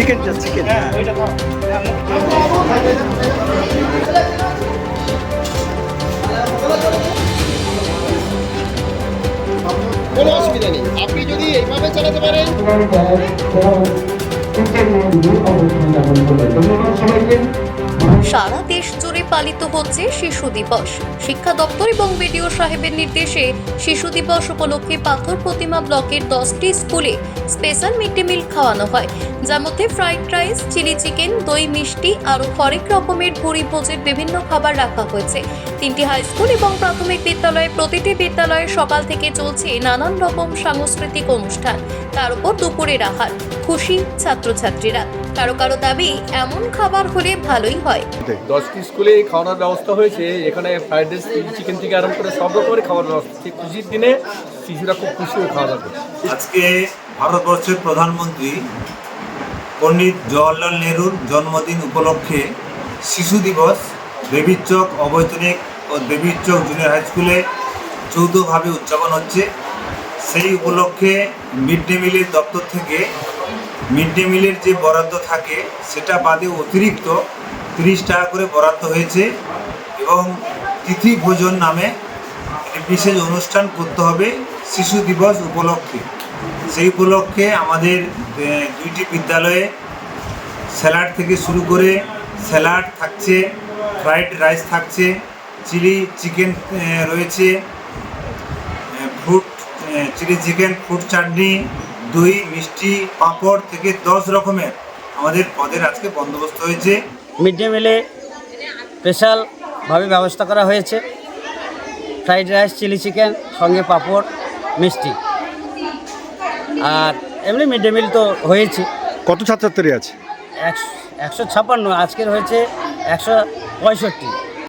চিকেনটা চিকেন হ্যাঁ কোনো অসুবিধা নেই। আপনি যদি এইভাবে চালাতে পারেন। সারা দেশ জুড়ে পালিত হচ্ছে শিশু দিবস। শিক্ষা দপ্তর এবং বিডিও সাহেবের নির্দেশে শিশু দিবস উপলক্ষে পাথর প্রতিমা ব্লকের দশটি স্কুলে স্পেশাল মিড ডে মিল খাওয়ানো হয়। যার মধ্যে ফ্রাইড রাইস, চিলি চিকেন, দই মিষ্টি আরও হরেক রকমের ভুড়ি ভোজের বিভিন্ন খাবার রাখা হয়েছে। তিনটি হাই স্কুল এবং প্রাথমিক বিদ্যালয়ে প্রতিটি বিদ্যালয়ে সকাল থেকে চলছে নানান রকম সাংস্কৃতিক অনুষ্ঠান। তার উপর দুপুরের আহার। খুশি ছাত্রছাত্রীরা। কারও কারও দাবি এমন খাবার হলে ভালোই হয়। দশটি স্কুলে এই খাওয়ানোর ব্যবস্থা হয়েছে। এখানে ফ্রাইড রাইস চিকেন থেকে আরম্ভ করে সব রকমের খাবার ব্যবস্থা। সেই খুশির দিনে শিশুরা খুব খুশি হয়ে খাওয়া দাওয়া আজকে ভারতবর্ষের প্রধানমন্ত্রী পণ্ডিত জওয়াহরলাল নেহরুর জন্মদিন উপলক্ষে শিশু দিবস দেবীচক অবৈতনিক ও দেবীচক জুনিয়র হাই স্কুলে যৌথভাবে উদযাপন হচ্ছে। সেই উপলক্ষে মিড ডে মিলের দপ্তর থেকে মিড ডে মিলের যে বরাদ্দ থাকে, সেটা বাদে অতিরিক্ত তিরিশ টাকা করে বরাদ্দ হয়েছে এবং তিথি ভোজন নামে বিশেষ অনুষ্ঠান করতে হবে শিশু দিবস উপলক্ষে। সেই উপলক্ষে আমাদের দুইটি বিদ্যালয়ে স্যালাড থেকে শুরু করে স্যালাড থাকছে, ফ্রাইড রাইস থাকছে, চিলি চিকেন রয়েছে ফ্রুট চিলি চিকেন ফুড চাটনি দই মিষ্টি পাঁপড় থেকে দশ রকমের আমাদের পদের আজকে বন্দোবস্ত হয়েছে। মিড ডে মিলে স্পেশালভাবে ব্যবস্থা করা হয়েছে। ফ্রাইড রাইস চিলি চিকেন সঙ্গে পাঁপড় মিষ্টি। আর এমনি মিড ডে মিল তো হয়েছে। কত ছাত্রছাত্রী আছে? একশো একশো ছাপ্পান্ন আজকের হয়েছে একশো পঁয়ষট্টি।